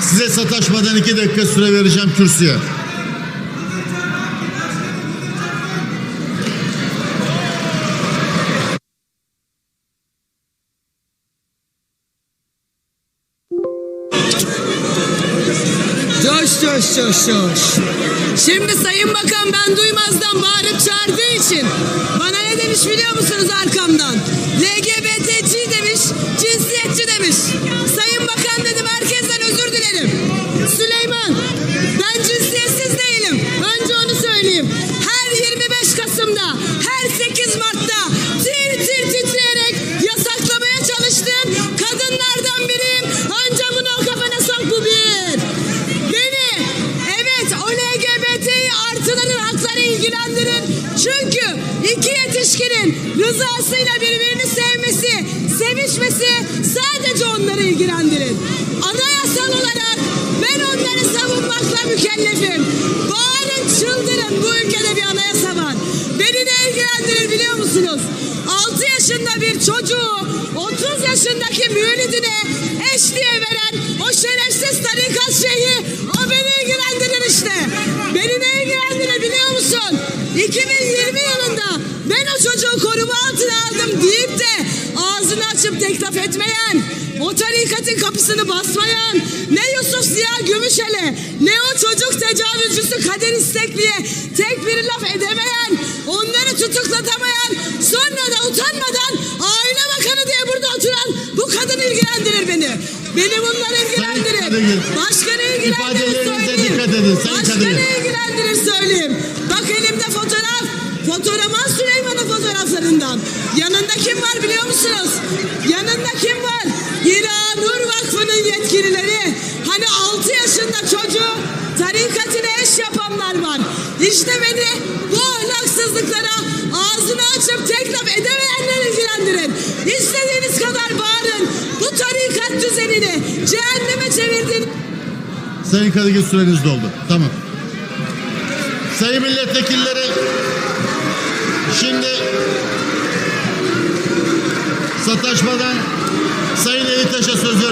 Size sataşmadan iki dakika süre vereceğim kürsüye. Coş coş coş coş. Şimdi Sayın Bakan ben duymazdan bağırıp çağırdığı için bana ne demiş biliyor musunuz arkamdan? LGBTC demiş, cinsiyetçi demiş. Ben cinsiyetsiz değilim. Önce onu söyleyeyim. Her 25 Kasım'da, her 8 Mart'ta tir tir titreyerek yasaklamaya çalıştığın kadınlardan biriyim. Önce bunu o kafana sok bu bir. Beni evet o LGBT'yi artıların hakları ilgilendirir. Çünkü iki yetişkinin rızasıyla birbirini sevmesi, sevişmesi sadece savunmakla mükellefim. Bağırın çıldırın bu ülkede bir anayasa var. Beni ne ilgilendirir biliyor musunuz? 6 yaşında bir çocuğu 30 yaşındaki müridine eş diye veren o şerefsiz tarikat şeyhi o beni ilgilendirir işte. Beni ne ilgilendirir biliyor musun? 2020 yılında ben o çocuğu koruma altına aldım deyip de ağzını açıp teklif etmeyen, o tarikatın kapısını basmayan, ne Yusuf Ziya Gümüşel'e, ne o çocuk tecavüzcüsü Kadir İstekli'ye tek bir laf edemeyen, onları tutuklatamayan, sonra da utanmadan aile bakanı diye burada oturan bu kadın ilgilendirir beni. Beni bunlar ilgilendirir. Kadir, Başka ne ilgilendirir söyleyeyim. dikkat edin, Sayın Başka Kadir. ne ilgilendirir söyleyeyim. Bak elimde fotoğraf. Fotoğrafı Süleyman'ın fotoğraflarından. Yanında kim var biliyor musunuz? Yanında 6 yaşında çocuğu tarikatine eş yapanlar var. İşte beni bu ahlaksızlıklara ağzını açıp teklif edemeyenler ilgilendirin. İstediğiniz kadar bağırın. Bu tarikat düzenini cehenneme çevirdin. Sayın Kadıgil süreniz doldu. Tamam. Sayın milletvekilleri şimdi sataşmadan Sayın Elitaş'a söz